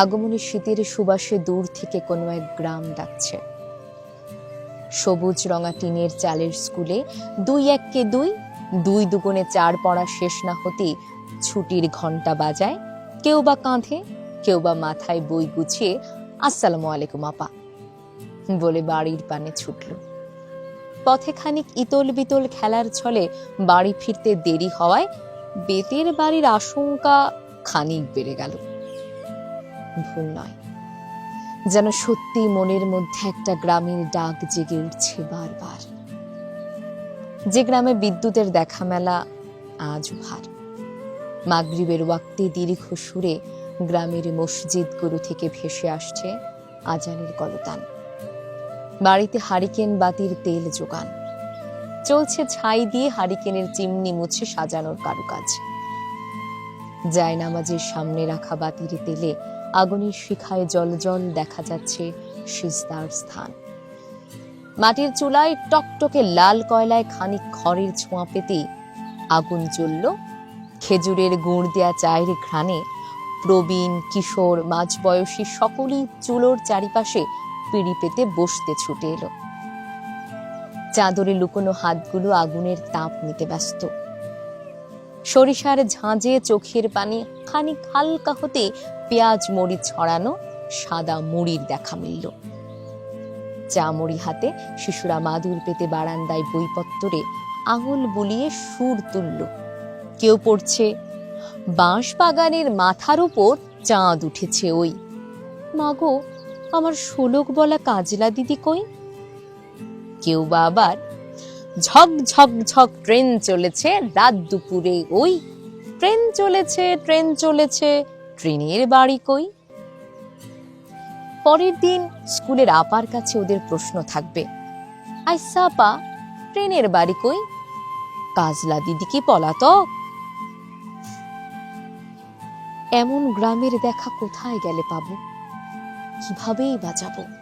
আগমনী শীতের সুবাসে দূর থেকে কোনো এক গ্রাম ডাকছে। সবুজ রঙা টিনের চালের স্কুলে দুই এককে দুই দুই দুগুণে চার পড়া শেষ না হতেই ছুটির ঘণ্টা বাজায়। কেউ বা কাঁধে, কেউ বা মাথায় বই গুছিয়ে, আসসালামু আলাইকুম আপা। বলে বাড়ির পানে ছুটল। পথে খানিক ইতল বিতল খেলার ছলে বাড়ি ফিরতে দেরি হওয়ায় বেতের বাড়ির আশঙ্কা খানিক বেড়ে গেল। ভুল নয়। যেন সত্যি মনের মধ্যে একটা গ্রামের ডাক জেগে উঠছে বারবার। যে গ্রামে বিদ্যুতের দেখা মেলা আজ ভার। মাগরিবের ওয়াক্তে দীর্ঘ সুরে গ্রামের মসজিদগুলো থেকে ভেসে আসছে আজানের কলতান। বাড়িতে হারিকেন বাতির তেল যোগান। চলছে ছাই দিয়ে হারিকেনের চিমনি মুছে সাজানোর কারুকাজ। যায় নামাজের সামনে রাখা বাতির তেলে আগুনের শিখায় জল জল দেখা যাচ্ছে সিজদার স্থান। মাটির চুলায় টকটকে লাল কয়লায় খানিক খড়ের ছোঁয়া পেতেই আগুন জ্বলল। খেজুরের গুড় দেয়া চায়ের ঘ্রাণে প্রবীণ, কিশোর, মাঝবয়সী সকলেই চুলোর চারিপাশে পিড়ি পেতে বসতে ছুটে এলো। চাদরে লুকোনো হাতগুলো আগুনের তাপ নিতে ব্যস্ত। সরিষার ঝাঁঝে চোখের পানি খানিক হালকা হতে পেঁয়াজ মরিচ ছড়ানো, সাদা মুড়ির দেখা মিলল। চা মুড়ি হাতে শিশুরা মাদুর পেতে বারান্দায় বইপত্তরে আঙুল বুলিয়ে সুর তুলল। কেউ পড়ছে বাঁশ বাগানের মাথার উপর চাঁদ উঠেছে ওই। মাগো, আমার শোলক বলা কাজলা দিদি কই? কেউ বা আবার, ঝক ঝক ঝক, ট্রেন চলেছে রাত দুপুরে ওই। ট্রেন চলেছে ট্রেন চলেছে ট্রেনের বাড়ি কই? পরের দিন স্কুলের আপার কাছে ওদের প্রশ্ন থাকবে আইসা আপা ট্রেনের বাড়ি কই? কাজলা দিদি কি পলাতক? এমন গ্রামের দেখা কোথায় গেলে পাবো? কিভাবেই বাঁচাবো